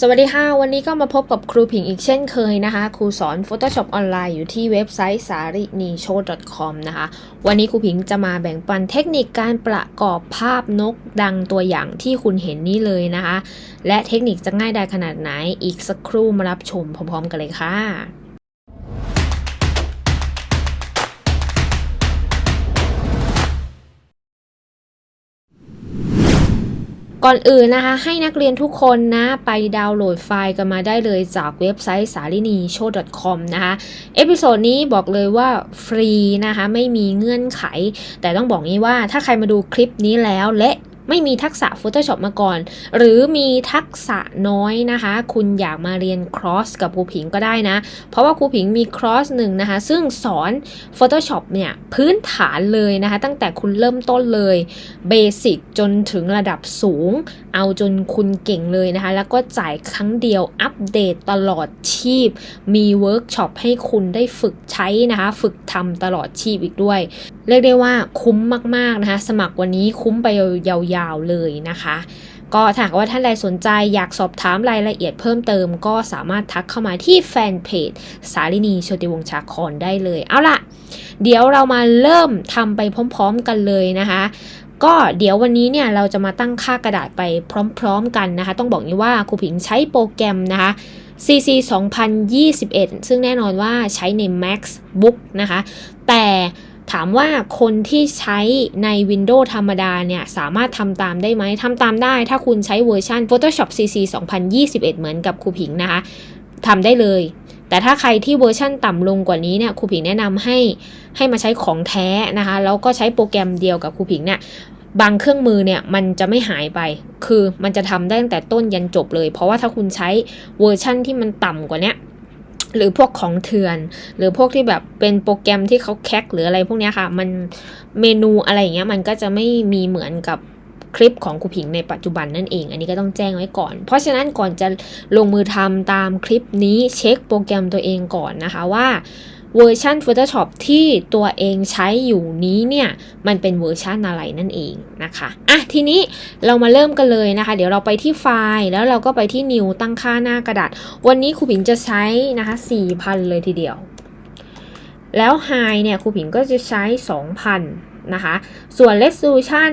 สวัสดีค่ะ วันนี้ก็มาพบกับครูผิงอีกเช่นเคยนะคะ ครูสอน Photoshop ออนไลน์อยู่ที่เว็บไซต์ s a r i n i s h o com นะคะ วันนี้ครูผิงจะมาแบ่งปันเทคนิคการประกอบภาพนกดังตัวอย่างที่คุณเห็นนี้เลยนะคะ และเทคนิคจะง่ายได้ขนาดไหนอีกสักครู่มารับชมพร้อมๆกันเลยค่ะ ก่อนอื่นนะคะให้นักเรียนทุกคนนะไปดาวน์โหลดไฟล์กันมาได้เลยจากเว็บไซต์ s a r i n i s h o com นะคะเอพิโซดนี้บอกเลยว่าฟรีนะคะไม่มีเงื่อนไข แต่ต้องบอกนี้ว่าถ้าใครมาดูคลิปนี้แล้วและ ไม่มีทักษะ Photoshop มาก่อน หรือมีทักษะน้อยนะคะ คุณอยากมาเรียนครอสกับครูผิงก็ได้นะ เพราะว่าครูผิงมีครอสหนึ่งนะคะ ซึ่งสอน Photoshop เนี่ยพื้นฐานเลยนะคะ ตั้งแต่คุณเริ่มต้นเลยเบสิกจนถึงระดับสูง เอาจนคุณเก่งเลยนะคะ แล้วก็จ่ายครั้งเดียวอัปเดตตลอดชีพ มีเวิร์กช็อปให้คุณได้ฝึกใช้นะคะ ฝึกทำตลอดชีพอีกด้วย เรียกได้ว่าคุ้มมากๆนะคะ สมัครวันนี้คุ้มไปยาวๆเลยนะคะ ก็ถ้าหากว่าท่านใดสนใจอยากสอบถามรายละเอียดเพิ่มเติม ก็สามารถทักเข้ามาที่แฟนเพจสารินีโชติวงศ์ชาคอนได้เลย เอาล่ะ เดี๋ยวเรามาเริ่มทำไปพร้อมๆกันเลยนะคะก็เดี๋ยววันนี้เนี่ยเราจะมาตั้งค่ากระดาษไปพร้อมๆกันนะคะ ต้องบอกนี้ว่าครูผิงใช้โปรแกรมนะคะ CC 2021 ซึ่งแน่นอนว่าใช้ใน Max Book นะคะ แต่ ถามว่าคนที่ใช้ใน Windows ธรรมดาเนี่ย สามารถทำตามได้ไหมทำตามได้ ถ้าคุณใช้เวอร์ชัน Photoshop CC 2021 เหมือนกับครูผิงนะคะทำได้เลย แต่ถ้าใครที่เวอร์ชั่นต่ำลงกว่านี้เนี่ยครูผิงแนะนำให้ให้มาใช้ของแท้นะคะ แล้วก็ใช้โปรแกรมเดียวกับครูผิงเนี่ยบางเครื่องมือเนี่ยมันจะไม่หายไป คือมันจะทำได้ตั้งแต่ต้นยันจบเลย เพราะว่าถ้าคุณใช้เวอร์ชั่นที่มันต่ำกว่านี้ หรือพวกของเถื่อน หรือพวกที่แบบเป็นโปรแกรมที่เขาแคกหรืออะไรพวกนี้ค่ะ มันเมนูอะไรอย่างเงี้ยมันก็จะไม่มีเหมือนกับ คลิปของครูผิงในปัจจุบันนั่นเอง อันนี้ก็ต้องแจ้งไว้ก่อน เพราะฉะนั้นก่อนจะลงมือทำตามคลิปนี้เช็คโปรแกรมตัวเองก่อนนะคะว่าเวอร์ชัน Photoshop ที่ตัวเองใช้อยู่นี้เนี่ยมันเป็นเวอร์ชันอะไรนั่นเองนะคะอะทีนี้เรามาเริ่มกันเลยนะคะ เดี๋ยวเราไปที่ไฟล์แล้วเราก็ไปที่ New ตั้งค่าหน้ากระดาษ วันนี้ครูผิงจะใช้นะคะ 4,000 เลยทีเดียว แล้ว High เนี่ยครูผิงก็จะใช้ 2,000 นะคะ ส่วน Resolution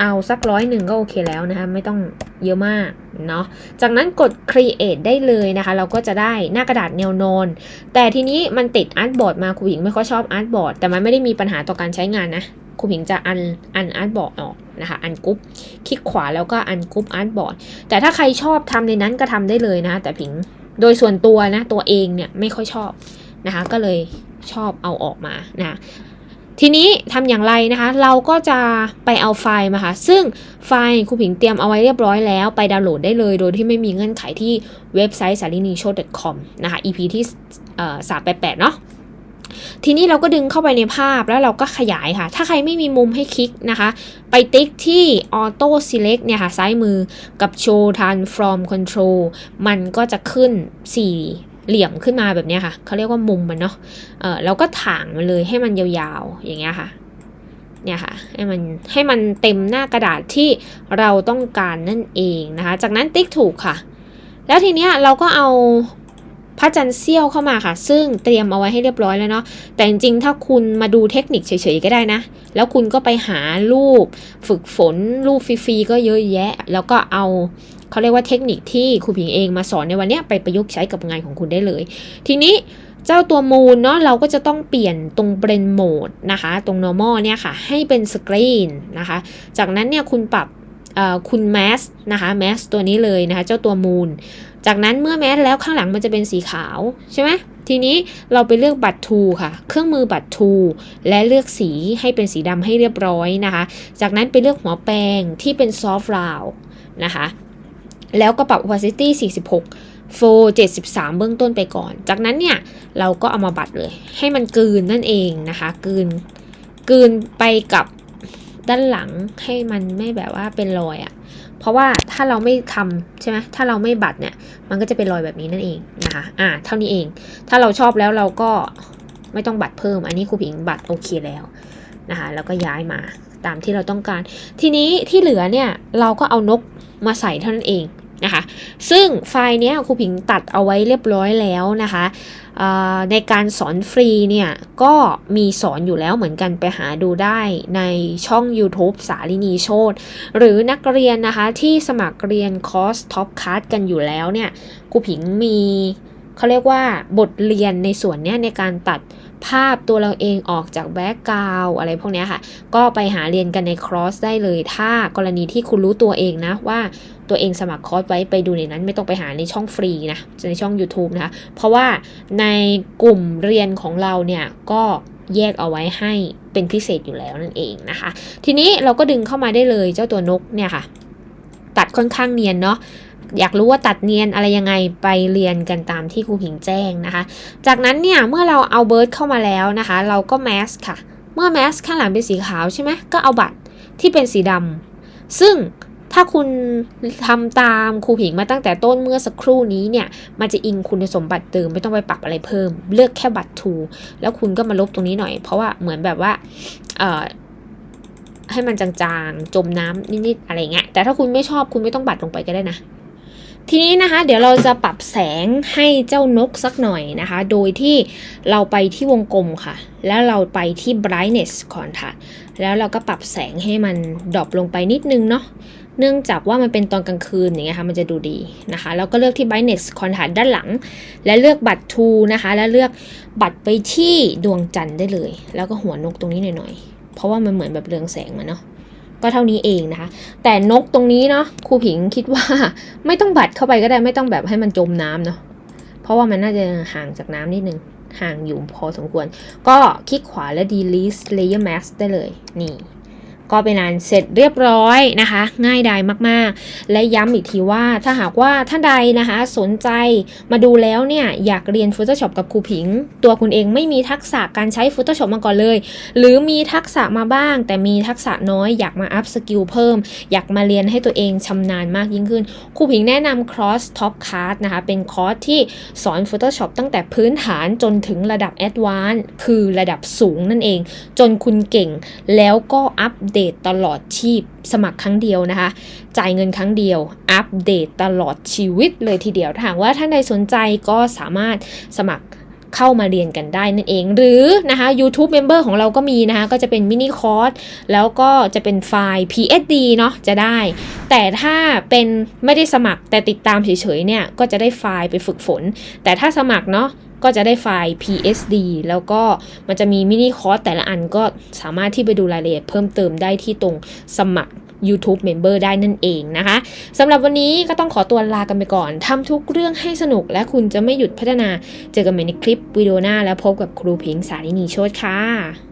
เอาสักร้อยหนึ่งก็โอเคแล้วนะคะ ไม่ต้องเยอะมากเนาะ จากนั้นกด create ได้เลยนะคะ เราก็จะได้หน้ากระดาษแนวนอน แต่ทีนี้มันติดอาร์ตบอร์ดมาครูผิงไม่ค่อยชอบอาร์ตบอร์ดแต่มันไม่ได้มีปัญหาต่อการใช้งานนะครูผิงจะอันอันอาร์ตบอร์ดออกนะคะ อันกรุ๊ปคลิกขวาแล้วก็อันกรุ๊ปอาร์ตบอร์ดแต่ถ้าใครชอบทำในนั้นก็ทำได้เลยนะ แต่ผิงโดยส่วนตัวนะตัวเองเนี่ยไม่ค่อยชอบนะคะ ก็เลยชอบเอาออกมานะ ทีนี้ทำอย่างไรนะคะ เราก็จะไปเอาไฟล์มาค่ะ ซึ่งไฟล์ครูผิงเตรียมเอาไว้เรียบร้อยแล้ว ไปดาวน์โหลดได้เลย โดยที่ไม่มีเงื่อนไขที่เว็บไซต์ s a r i n i s h o com นะคะ EP ที่สามแปดแปดเนาะทีนี้เราก็ดึงเข้าไปในภาพแล้วเราก็ขยายค่ะ ถ้าใครไม่มีมุมให้คลิกนะคะ ไปติ๊กที่ Auto Select เนี่ยค่ะ ซ้ายมือกับ Show Transform Control มันก็จะขึ้น 4 เหลี่ยมขึ้นมาแบบนี้ค่ะเขาเรียกว่ามุมมันเนาะเออเราก็ถ่างมันเลยให้มันยาวๆอย่างเงี้ยค่ะเนี่ยค่ะให้มันให้มันเต็มหน้ากระดาษที่เราต้องการนั่นเองนะคะ จากนั้นติ๊กถูกค่ะ แล้วทีเนี้ยเราก็เอาพระจันทร์เสี้ยวเข้ามาค่ะ ซึ่งเตรียมเอาไว้ให้เรียบร้อยแล้วเนาะแต่จริงๆ ถ้าคุณมาดูเทคนิคเฉยๆก็ได้นะ แล้วคุณก็ไปหารูปฝึกฝนรูปฟรีๆก็เยอะแยะ แล้วก็เอา เขาเรียกว่าเทคนิคที่ครูผิงเองมาสอนในวันนี้ไปประยุกต์ใช้กับงานของคุณได้เลย ทีนี้เจ้าตัวมูลเนาะเราก็จะต้องเปลี่ยนตรงเบรนโหมดนะคะ ตรง normal เนี่ยค่ะ ให้เป็นสกรีนนะคะ จากนั้นเนี่ยคุณปรับคุณแมสนะคะแมสตัวนี้เลยนะคะ เจ้าตัวมูล จากนั้นเมื่อแมสแล้วข้างหลังมันจะเป็นสีขาวใช่ไหมทีนี้เราไปเลือกบัตรทูค่ะ เครื่องมือบัตรทูและเลือกสีให้เป็นสีดำให้เรียบร้อยนะคะ จากนั้นไปเลือกหัวแปรงที่เป็นซอฟต์ราวนะคะ แล้วก็ปรับ opacity 46โฟ73 เบื้องต้นไปก่อน จากนั้นเนี่ย เราก็เอามาบัดเลย ให้มันกืนนั่นเองนะคะ กืนกืนไปกับด้านหลังให้มันไม่แบบว่าเป็นรอยอะ่ะ เพราะว่าถ้าเราไม่ทำใช่ไหมถ้าเราไม่บัดเนี่ย มันก็จะเป็นรอยแบบนี้นั่นเองนะคะ อ่า เท่านี้เอง ถ้าเราชอบแล้วเราก็ไม่ต้องบัดเพิ่ม อันนี้ครูผิงบัดโอเคแล้วนะคะ แล้วก็ย้ายมาตามที่เราต้องการ ทีนี้ที่เหลือเนี่ยเราก็เอานกมาใส่เท่านั้นเอง นะคะ ซึ่งไฟล์นี้ครูผิงตัดเอาไว้เรียบร้อยแล้วนะคะในการสอนฟรีเนี่ย ก็มีสอนอยู่แล้วเหมือนกันไปหาดูได้ในช่อง YouTube สาลินีโชตหรือนักเรียนนะคะที่สมัครเรียนคอร์สท็อปคัสกันอยู่แล้วเนี่ยครูผิงมี เขาเรียกว่าบทเรียนในส่วนเนี้ยในการตัดภาพตัวเราเองออกจากแบ็กกราวอะไรพวกนี้ค่ะ ก็ไปหาเรียนกันในคอร์สได้เลย ถ้ากรณีที่คุณรู้ตัวเองนะว่าตัวเองสมัครคอร์สไว้ไปดูในนั้นไม่ต้องไปหาในช่องฟรีนะในช่อง YouTube นะคะ เพราะว่าในกลุ่มเรียนของเราเนี่ยก็แยกเอาไว้ให้เป็นพิเศษอยู่แล้วนั่นเองนะคะ ทีนี้เราก็ดึงเข้ามาได้เลยเจ้าตัวนกเนี่ยค่ะ ตัดค่อนข้างเนียนเนาะ อยากรู้ว่าตัดเนียนอะไรยังไงไปเรียนกันตามที่ครูผิงแจ้งนะคะ จากนั้นเนี่ยเมื่อเราเอาเบิร์ดเข้ามาแล้วนะคะ เราก็แมสค่ะ เมื่อแมสข้างหลังเป็นสีขาวใช่ไหมก็เอาบัตรที่เป็นสีดำซึ่งถ้าคุณทำตามครูผิงมาตั้งแต่ต้นเมื่อสักครู่นี้เนี่ย มันจะอิงคุณสมบัติเดิมไม่ต้องไปปรับอะไรเพิ่ม เลือกแค่บัตรทูแล้วคุณก็มาลบตรงนี้หน่อย เพราะว่าเหมือนแบบว่าให้มันจางๆ จมน้ำนิดๆ อะไรเงี้ย แต่ถ้าคุณไม่ชอบคุณไม่ต้องบัตรลงไปก็ได้นะ ทีนี้นะคะ เดี๋ยวเราจะปรับแสงให้เจ้านกสักหน่อยนะคะ โดยที่เราไปที่วงกลมค่ะ แล้วเราไปที่ brightness contrast แล้วเราก็ปรับแสงให้มันดรอปลงไปนิดนึงเนาะเนื่องจากว่ามันเป็นตอนกลางคืนอย่างเงี้ยค่ะมันจะดูดีนะคะแล้วก็เลือกที่ brightness contrast ด้านหลัง และเลือกบัตร to นะคะ แล้วเลือกบัตรไปที่ดวงจันทร์ได้เลย แล้วก็หัวนกตรงนี้หน่อยๆ เพราะว่ามันเหมือนแบบเรืองแสงมาเนาะ ก็เท่านี้เองนะคะ แต่นกตรงนี้เนาะครูผิงคิดว่าไม่ต้องบัดเข้าไปก็ได้ไม่ต้องแบบให้มันจมน้ำเนาะเพราะว่ามันน่าจะห่างจากน้ำนิดนึงห่างอยู่พอสมควร ก็คลิกขวาและ delete layer mask ได้เลยนี่ ก็เป็นอันเสร็จเรียบร้อยนะคะ ง่ายดายมากๆ และย้ำอีกทีว่าถ้าหากว่าท่านใดนะคะสนใจมาดูแล้วเนี่ยอยากเรียน Photoshop กับครูผิง ตัวคุณเองไม่มีทักษะการใช้ Photoshop มาก่อนเลย หรือมีทักษะมาบ้าง แต่มีทักษะน้อยอยากมาอัพสกิลเพิ่ม อยากมาเรียนให้ตัวเองชำนาญมากยิ่งขึ้นครูผิงแนะนำ Cross Top Class นะคะเป็นคอร์สที่สอน Photoshop ตั้งแต่พื้นฐานจนถึงระดับ Advanced คือระดับสูงนั่นเอง จนคุณเก่งแล้วก็อัปเดดตตลอดชีพ สมัครครั้งเดียวนะคะ จ่ายเงินครั้งเดียว อัปเดตตลอดชีวิตเลยทีเดียวถ้าหากว่าท่านใดสนใจก็สามารถสมัคร เข้ามาเรียนกันได้นั่นเอง หรือนะคะ YouTube Member ของเราก็มีนะคะ ก็จะเป็นมินิคอร์สแล้วก็จะเป็นไฟล์ PSD เนาะจะได้ แต่ถ้าเป็นไม่ได้สมัครแต่ติดตามเฉยๆเนี่ย ก็จะได้ไฟล์ไปฝึกฝน แต่ถ้าสมัครเนาะก็จะได้ไฟล์ PSD แล้วก็มันจะมีมินิคอร์สแต่ละอันก็สามารถที่ไปดูรายละเอียดเพิ่มเติมได้ที่ตรงสมัคร YouTube Member ได้นั่นเองนะคะสำหรับวันนี้ก็ต้องขอตัวลากันไปก่อนทำทุกเรื่องให้สนุกและคุณจะไม่หยุดพัฒนา เจอกันใหม่ในคลิปวิดีโอหน้าแล้วพบกับครูพิงสารินีโชตค่ะ